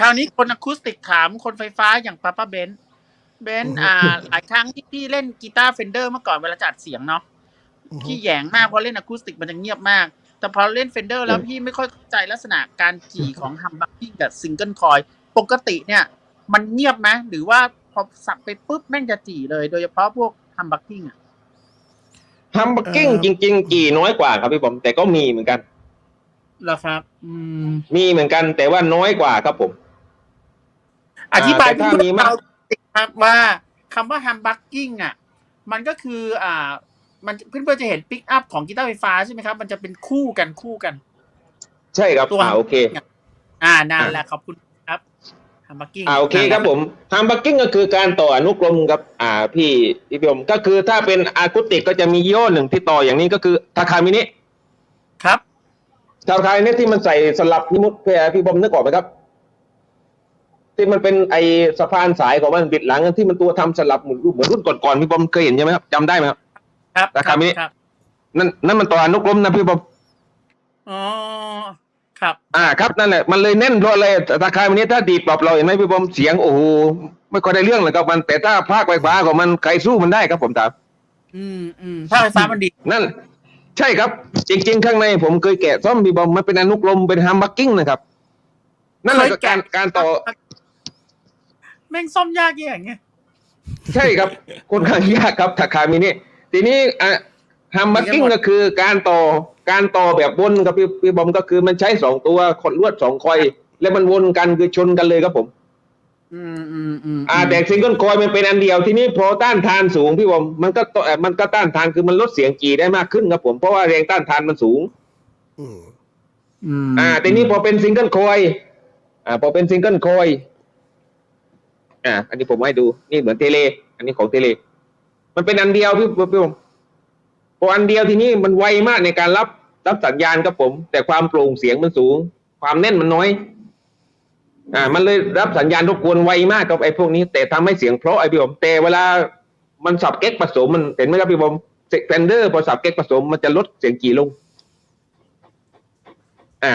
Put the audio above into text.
คราวนี้คนอะคูสติกถามคนไฟฟ้าอย่างป้าป้าเบนซ์เบนซ์อ่า หลายครั้งที่พี่เล่นกีตาร์เฟนเดอร์เมื่อก่อนเวลาจัดเสียงเนาะอือฮึพี่แหยงมากเพราะเล่นอะคูสติกมันจะเงียบมาก แต่พอเล่นเฟนเดอร์แล้วพี่ไม่ค่อยเข้าใจลักษณะการจี่ของฮัมบักกิ้งกับซิงเกิลคอยปกติเนี่ย มันเงียบไหมหรือว่าพอสับไปปุ๊บแม่งจะจี่เลยโดยเฉพาะพวกฮัมบักกิ้งอะฮัมเบอร์กิ้งจริงๆกี่น้อยกว่าครับพี่ผมแต่ก็มีเหมือนกันเหรอครับ อืมมีเหมือนกันแต่ว่าน้อยกว่าครับผม อธิบายแต่ถ้าพี่มีมากครับว่าคำว่าฮัมบักกิ้งอะ มันก็คืออ่า มันเพื่อนๆจะเห็นปิกอัพของกีตาร์ไฟฟ้าใช่ไหมครับ มันจะเป็นคู่กันคู่กัน ใช่ครับตัวอ่าโอเค อ่านานแหละขอบคุณครับฮัมบักกิ้งอ่าโอเคครับผมฮัมเบอร์กิ้งก็คือการต่ออนุกรมครับ อ่า พี่พี่ผมก็คือถ้าเป็นอะคูติกก็จะมียี่ห้อหนึ่งที่ต่ออย่างนี้ก็คือทาคามินิครับทาคามินิที่มันใส่สลับพี่มุกพี่พี่บอมนึกออกไหมครับ ที่มันเป็นไอสะพานสายของมันบิดหลังที่มันตัวทำสลับเหมือนเหมือนรุ่นก่อนๆพี่บอมเคยเห็นใช่ไหมครับจำได้ไหมครับ ครับราคามินิครับนั่นนั่นมันต่ออนุกรมนะพี่บอมอ๋อครับ อ่าครับนั่นแหละมันเลยแน่นเพราะอะไรราคาวันนี้ถ้าดีดปรับเราเห็นไหมพี่บอมเสียงโอ้โหไม่ค่อยได้เรื่องเลยครับมันแต่ถ้าภาคไฟฟ้าของมันใครสู้มันได้ครับผมตามอืมอืมถ้าไฟฟ้ามันดีนั่น ใช่ครับ จริง ๆ ข้างในผมเคยแกะซ่อมพี่บอมมันเป็นอนุกรมเป็นฮัมบักกิ้งนะครับนั่นแหละก็การการต่อ แม่งซ่อมยากแย่งไงใช่ครับค่อนข้างยากครับราคามินิทีนี้อะฮัมบักกิ้งก็คือการต่อการต่อแบบวนครับพี่พี่บอมก็คือมันใช้สองตัวขดลวดสองคอย แล้วมันวนกันคือชนกันเลยครับผม อืมอืมอืมอ่าแต่ซิงเกิลคอยมันเป็นอันเดียวทีนี้พอต้านทานสูงพี่บอมมันก็ต่อเอ่อมันก็ต้านทานคือมันลดเสียงจีได้มากขึ้นครับผมเพราะว่าแรงต้านทานมันสูง อืมอืมอ่าทีนี้พอเป็นซิงเกิลคอย อ่า พอเป็นซิงเกิลคอย อ่า อันนี้ผมให้ดู นี่เหมือนเทเล อันนี้ของเทเล มันเป็นอันเดียวพี่พี่ผมพออันเดียวทีนี้มันไวมากในการรับรับสัญญาณครับผม แต่ความโปร่งเสียงมันสูง ความแน่นมันน้อย อ่า มันเลยรับสัญญาณรบกวนไวมากครับไอ้พวกนี้ แต่ทำให้เสียงเพราะไอ้พี่ผม แต่เวลามันสับเก๊กผสมมันเห็นไหมครับพี่ผมเฟนเดอร์พอสับเก๊กผสมมันจะลดเสียงจีลง อ่า